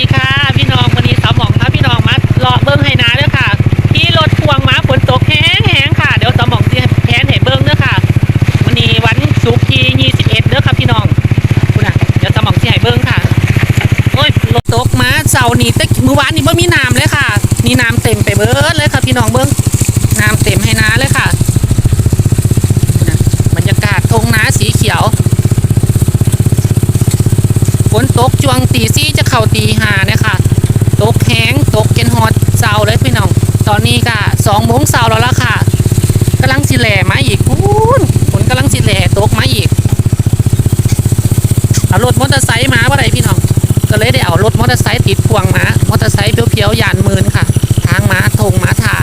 ดีค่ะ พี่น้องวันนี้สาวหมองพาพี่น้องมาเลาะเบิ้งให้นาเด้อค่ะ ที่รถพวงมาฝนตกแห้งแห้งๆค่ะ เดี๋ยวสาวหมองจะแพนให้เบิ้งเด้อค่ะวันนี้วันศุกร์ที่21เอ็ดเด้อค่ะพี่น้องคุณน่ะเดี๋ยวสาวหมองจะให้เบิ้งค่ะโอ้ยรถตกมาเสาร์นี้แต่เมื่อวานนี้บ่มีน้ำเลยค่ะนี่น้ำเต็มไปเบิดเลยค่ะพี่น้องเบิ้งน้ำเต็มให้นาเลยค่ะคุณน่ะบรรยากาศทงนาสีเขียว ฝนตกจวงตีซี่จะเข้าตีหานี่ยค่ะตกแห้งตกเกนฮอดเสาเลยพี่น้อง ตอนนี้ก็สองโมงเสาแล้วล่ะค่ะกำลังสิแหล่มาอีกพูนฝนกำลังสิแหล่ตกมาอีกเอารถมอเตอร์ไซค์มาว่าไรพี่น้องก็เลยได้เอารถมอเตอร์ไซค์ติดพวงมามอเตอร์ไซค์เพียวๆยานมืนค่ะ ทางม้าทงม้าทา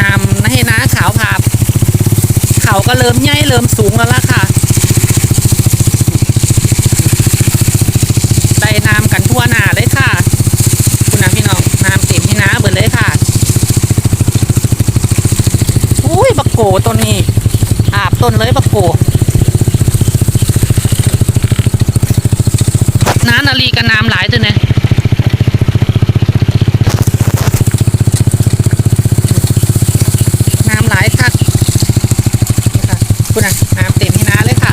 นำให้น้าขาวพาบเขาก็เริ่มใหญ่เริ่มสูงแล้วล่ะค่ะ ได้น้ำกันทั่วหน้าเลยค่ะ คุณนะพี่น้องน้ำเต็มที่น้าเบิดเลยค่ะอุ้ยบัก โกต้นนี้อาบต้นเลยบักโกน้านาลีกับน้ำหลายตัวเนี่ยน้ำหลายคักนี่ค่ะคุณนะน้ำเต็มที่น้าเลยค่ะ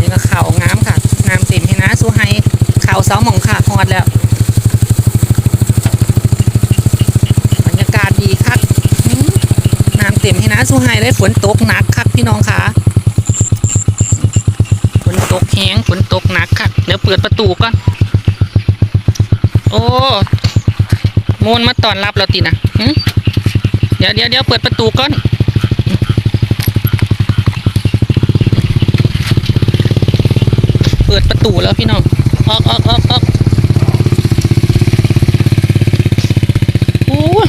นี่ก็เข่างามค่ะงามเต็มให้นะสู้ให้เข่าเสาหมองขาดฮอดแล้ว บรรยากาศดีคักอื้อ น้ำเต็มให้นะสู้ให้ฝนตกหนักคักพี่น้องค่ะฝนตกแห้งฝนตกหนักค่ะเดี๋ยวเปิดประตูก่อนโอ้โมนมาต้อนรับเราตีนะเดี๋ยวเดี๋ยวเดี๋ยวเปิดประตูก่อนเปิดประตูแล้วพี่น้องออกออกออกออกโอ้ย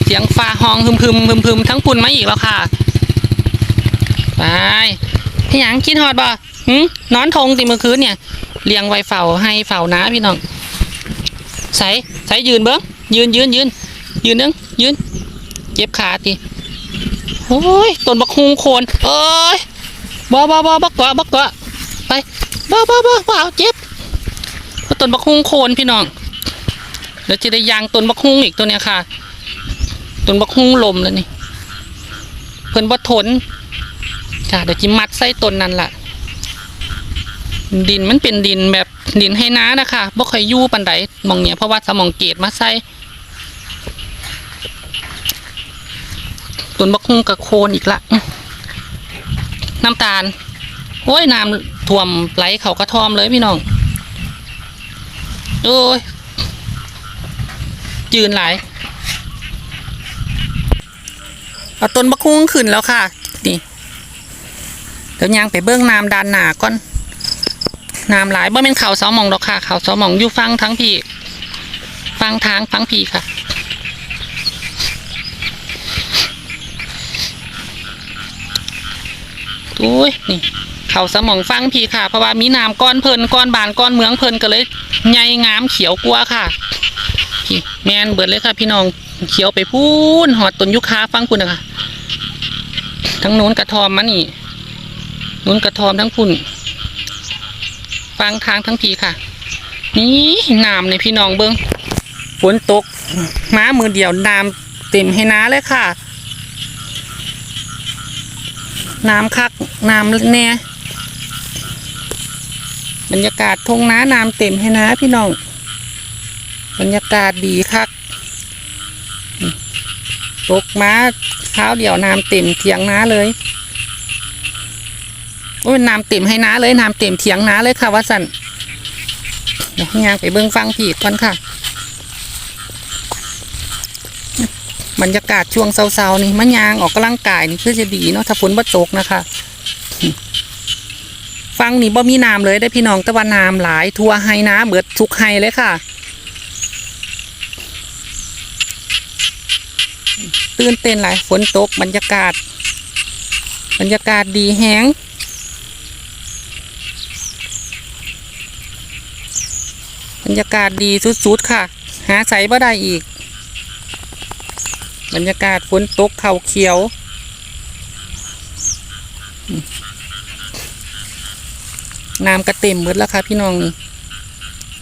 เสียงฟ้าห้องพึมพึมพึมพึมทั้งปุ่นมาอีกแล้วค่ะ ไปพี่หยังคิดฮอดบ่หืมนอนทงติมือคืนเนี่ยเลี้ยงไว้เฝ้าให้เฝ้านะพี่น้องใส่ใส่ยืนเบิ้งยืนยืนยืนยืนนึงยืนเจ็บขาติโอ้ยต้นบักฮุงโคนเอ้ยบ่บ่บ่บักกาะบักกาะไปบ้าบ้าบ้าบ้าเอาเจ็บต้นบักฮุงโคนพี่น้องเดี๋ยวจะได้ยางต้นบักฮุงอีกตัวเนี้ยค่ะ นบักฮุงลมแล้วนี่ เพิ่นบ่ทนค่ะเดี๋ยวจิมัดใส่ต้นนั่นล่ะ ดินมันเป็นดินแบบดินให้น้านะคะบ่ค่อยยู่ปันใดมองเนี้ยเพราะว่าสมองเกตมาใส่ต้นบักฮุงกับโคนอีกละน้ำตาลโอ้ยน้ำท่วมไหลเขากระทอมเลยพี่น้องโอ้ย จืนหลาย เอาต้นบักคุ้งขึ้นแล้วค่ะ นี่เดี๋ยวยางไปเบื้องน้ำดานหนาก่อนน้ำหลายบ่เป็นเขาสาหมองดอกค่ะเขาสาหมองอยู่ฟังทั้งพี่ฟังทางฟังพี่ค่ะโอ้ยนี่เขาสมองฟังพี่ค่ะ เพราะว่ามีน้ำก้อนเพลินก้อนบานก้อนเมืองเพลินก็เลยใหญ่งามเขียวกลัวค่ะพี่แมนเบิดเลยค่ะ พี่น้องเขียวไปพูนหอดต้นยุคาฟังคุณนะคะ ทั้งโน้นกระทอมมานี่โน้นกระทอมทั้งพุ่นฟังทางทั้งพี่ค่ะ นี่น้ำในพี่น้องเบิ้งฝนตกม้ามือเดียวน้ำเต็มให้น้าเลยค่ะ น้ำคักน้ำแน่บรรยากาศทงน้าน้ำเต็มให้นะพี่น้อง บรรยากาศดีคัก ตกมาเท้าเดี่ยวน้ำเต็มเถียงน้าเลยโอ้ยน้ำเต็มให้น้าเลยน้ำเต็มเถียงน้าเลยค่ะว่าสันเดี๋ยวย่างไปเบิ้งฟังผีก่อนค่ะบรรยากาศช่วงเช้าๆนี่มันยางออกกำลังกายนี่คือจะดีเนาะถ้าฝนบ่ตกนะคะ ฟังนี่บ่มีน้ำเลยได้พี่น้องต่ว่าน้ำหลาย ทัวไฮนะเบิดทุกไฮเลยค่ะ ตื่นเต้นหลายฝนตกบรรยากาศ บรรยากาศดีแฮงบรรยากาศดีสุดๆค่ะ หาใส่บ่ได้อีก บรรยากาศฝนตกเข่าเขียว น้ำกระเต็มเบิดแล้วค่ะพี่น้องนี่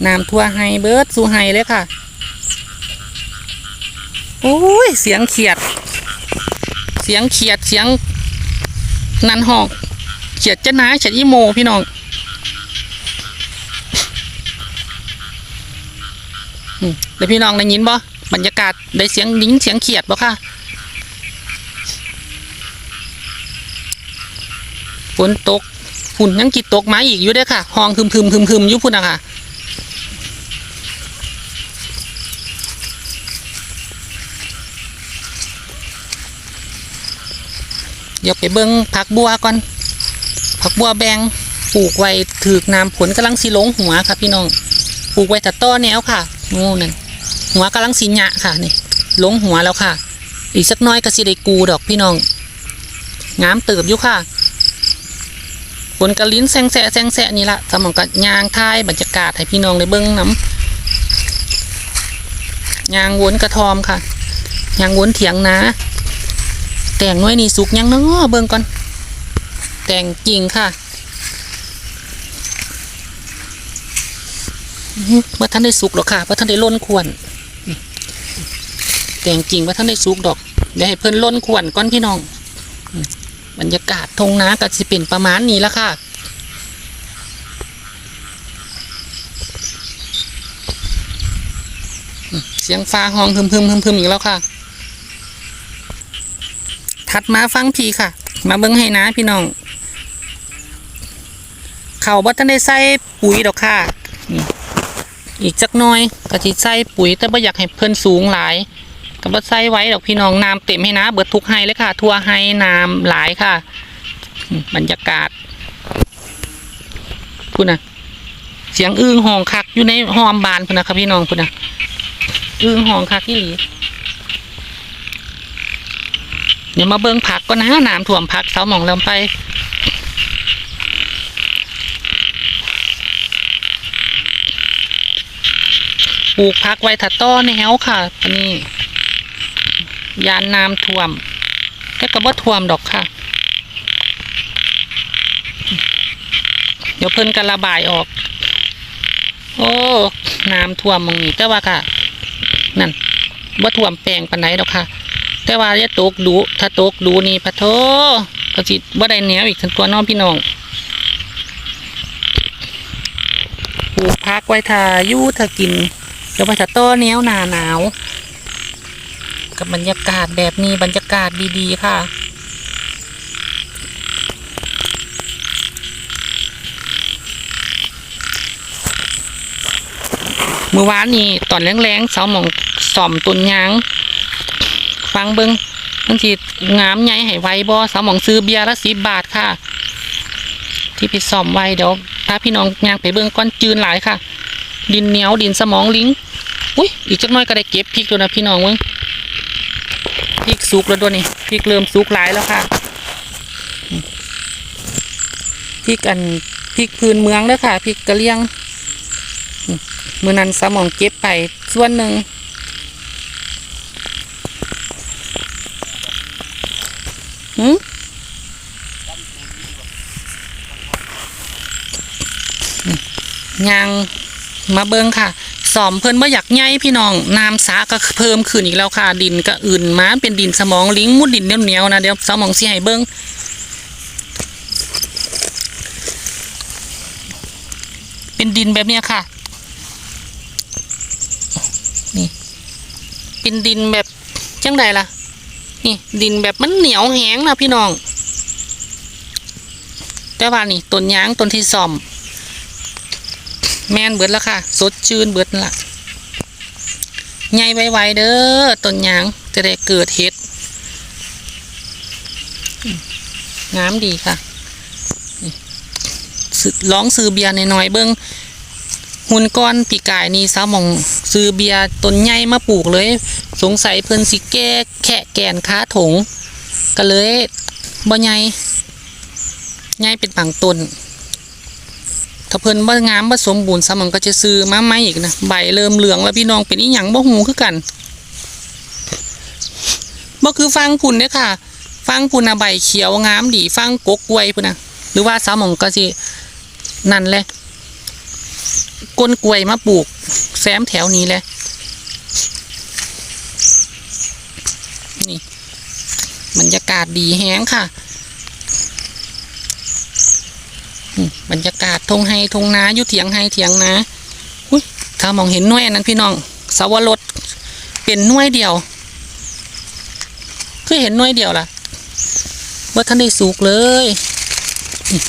น้ำทั่วไฮเบิดสู่ไฮเลยค่ะ โอ้ย เสียงเขียด เสียงเขียดเสียงนันหอก เขียดจะนาเขียดอีโมพี่น้องอืมแล้วพี่น้องได้ยินบ่บรรยากาศได้เสียงดิ้งเสียงเขียดบ่ค่ะฝนตกฝุ่นยังกิดตกมาอีกอยู่เด้อค่ะห้องพึมพึมพึมพึมอยู่พุ่นอะค่ะ เดี๋ยวไปเบิ้งผักบัวก่อน ผักบัวแบงปลูกไว้ถือกน้ำผลกำลังสีหลงหัวค่ะ พี่น้องปลูกไว้แต่ต้อแนวค่ะงูนั่นหัวกำลังสีหยะค่ะนี่ลงหัวแล้วค่ะ อีกสักน้อยก็สิได้กูดอกพี่น้องงามเติบอยู่ค่ะผลกระลิ้นแซงแสะแซงแสะนี่ละสมองกับยางท้ายบรรยากาศให้พี่น้องได้เบิ้งน้ำยางวนกระทอมค่ะยางวนเถียงนา แต่งน้อยนี่สุกยังเนาะเบิ่งก่อน แต่งจริงค่ะอื้อหือว่าท่านได้สุกหรอกค่ะว่าท่านได้ล้นควรแต่งจริงว่าท่านได้สุกดอกเดี๋ยวให้เพิ่นล้นควรก่อนพี่น้องบรรยากาศทงนาก็สิเป็นประมาณนี้ละค่ะเสียงฟ้าห้องพึมพึมพึมพึมอีกแล้วค่ะ ถัดมาฟังพีค่ะ มาเบิ้งให้นะพี่น้อง เขาบ่ทันได้ใส่ปุ๋ยดอกค่ะ อีกจักน้อยก็สิใส่ปุ๋ยแต่บ่อยากให้เพิ่นสูงหลายก็บ่ใส่ไว้ดอกพี่น้องน้ำเต็มให้นะ เบิดทุกไฮเลยค่ะ ทั่วไฮน้ำหลายค่ะ บรรยากาศพุ่นะเสียงอึ้งห้องคักอยู่ในหอมบานพุ่นนะครับพี่น้องพุ่นนะอึ้งห้องคักที่หลี เดี๋ยวมาเบิ่งผักก็นะน้ำท่วมผักเสาหมองเริ่มไปปลูกผักไว้ถัดต้อแนวค่ะอันนี้ยานน้ำท่วมแต่ก็บ่ท่วมดอกค่ะ เดี๋ยวเพิ่นกันระบายออก โอ้น้ำท่วมมองนี้แต่ว่าค่ะ นั่นบ่ท่วมแปลงปานไหนดอกค่ะ แต่ว่าจะตกดู ถ้าตกดูนี่พะโทก็สิตบ่ได้แนวอีกทั้งตัวน้องพี่น้องปลูกพักไว้ทายู่ถ้ากินเดี๋ยวไปถ้าต้อแนวหนาหนาว กับบรรยากาศแบบนี้บรรยากาศดีๆค่ะเมื่อวานนี้ตอนแรงๆเสาหมองสอมตุนยาง ฟังเบิงมันสิงามใหญ่ให้ไวบ่สาวหมองซื้อเบียร์ละสิบบาทค่ะ ที่ไปซ่อมไว้เดี๋ยวพาพี่น้องยางไปเบิ่งก้อนจืนหลายค่ะ ดินเหนียวดินสมองลิงอุ้ยอีกจักน้อยก็ได้เก็บพริกแล้วนะพี่น้องเบิ่งพริกสุกแล้วด้วยนี่พริกเริ่มสุกหลายแล้วค่ะพริกอันพริกพื้นเมืองเด้อค่ะพริกกระเหรี่ยงอืมมื้อนั้นสมองเก็บไปส่วนหนึ่ง หืมยางมาเบิงค่ะสอมเพิ่นบ่อยากใหญ่พี่น้องน้ำสาก็เพิ่มขึ้นอีกแล้วค่ะ ดินก็อื่นมาเป็นดินสมองลิงมุดดินเหนียวๆนะเดี๋ยวสมองสิให้เบิงเป็นดินแบบเนี้ยค่ะนี่เป็นดินแบบจังใดล่ะ นี่ดินแบบมันเหนียวแห้งนะพี่น้อง แต่ว่านี่ต้นยางต้นที่ซ่อม แมนเบิดแล้วค่ะ สดชื่นเบิดละใหญ่ไวๆเด้อต้นยางจะได้เกิดเห็ดอืมงามดีค่ะนี่ซื้องซื้อเบียร์หน่อยๆเบิ้งหุ่นก้อนปีกายนี่สาวหมองซื้อเบียร์ต้นใหญ่มาปลูกเลย สงสัยเพิ่นสิแก้แค่แกนค้าถงก็เลยบ่ใหญ่ใหญ่เป็นบางต้นถ้าเพิ่นบ่งามบ่สมบูรณ์ซะมันก็จะซื้อมาใหม่อีกนะใบเริ่มเหลืองแล้วพี่น้องเป็นอีหยังบ่ฮู้คือกันบ่คือฟังพุ่นเด้อค่ะ ฟังพุ่นน่ะใบเขียวงามดีฟังกกกล้วยพุ่นน่ะหรือว่าสาวหมองก็สินั่นเลยก้นกล้วยมาปลูกแซมแถวนี้เลย บรรยากาศดีแฮงค่ะบรรยากาศทงไฮทงนาอยู่เถียงไฮเถียงนาอุ้ยถ้ามองเห็นน่วยนั้นพี่น้องสวรสเป็นน่วยเดียว คือเห็นน่วยเดียวล่ะว่าท่านได้สุกเลยอืม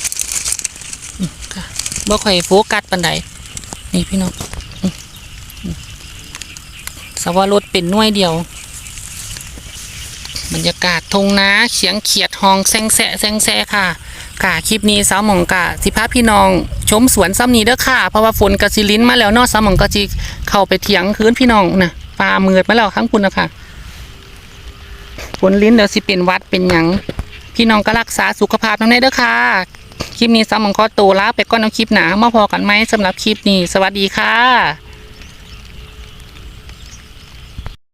อืมค่ะบ่ค่อยโฟกัสปันใดนี่พี่น้องอืมอืมสวรสเป็นน่วยเดียว บรรยากาศทงนาเสียงเขียดหองแซงแซะแซงแซะค่ะ ค่ะคลิปนี้สาวหมองกะสิพาพี่น้อง ชมสวนซ้ำนี้เด้อค่ะ เพราะว่าฝนกะสิลิ้นมาแล้วเนอสาวหมองกะจิเข้าไปเถียงคืนพี่น้องนะปลาเมือดมาแล้วข้างคุณนะค่ะฝนลิ้นเดี๋ยวสิเป็นวัดเป็นหยังพี่น้องก็รักษาสุขภาพน้องได้เด้อค่ะคลิปนี้สาวหมองก็โตวลาไปก่อนเอาคลิปหนามาพอกันไหมสำหรับคลิปนี้ สวัสดีค่ะ